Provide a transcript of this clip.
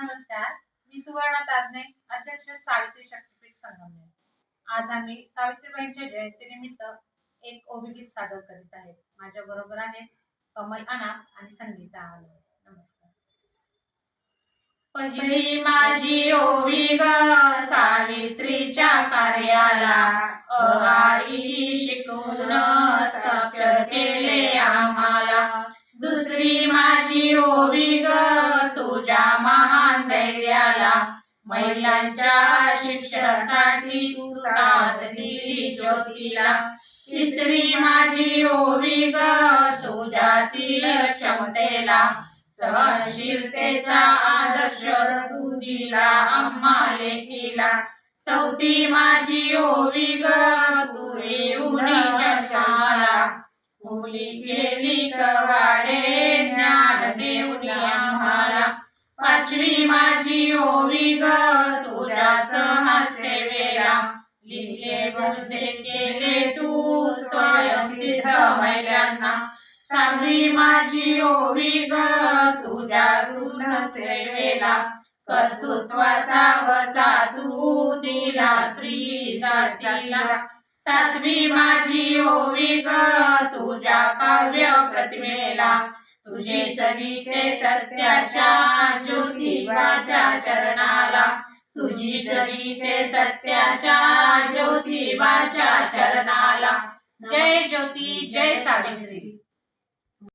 नमस्कार मी सुवर्णा ताजने अध्यक्ष सावित्री शक्तीपीठ संगमनेर. आज आम्ही सावित्रीबाईंच्या जयंतीनिमित्त एक ओबीगीत सादर करीत आहेत. माझ्या बरोबर आहेत कमल अनाप आणि संगीता आलो नमस्कार. पहिली माझी ओवी ग सावित्रीच्या कार्याला. महिलांच्या शिक्षणासाठी तू साथ दिली ज्योतीला. तिसरी माझी ओवी ग तुझ्यातील क्षमतेला. सहनशीलतेचा आदर्श तू दिला अम्मा लेखीला चौथी माझी ओवी ग तू येऊन जगाला मुली केली कवा लिहिले बोलते केले तू स्वयंसिद्ध महिलांना सांगली माझी ओवी ग तुझ्या ऋण सेवेला कर्तृत्वाचा वसा तू दिला श्री जातीला. सातवी माझी ओवी ग तुझ्या काव्य प्रतिमेला. तुझे चरिते सत्याच्या ज्योतिबाच्या चरणाला. तुझी चरिते सत्याच्या ज्योतिबाच्या चरणाला. जय ज्योती जय सावित्री.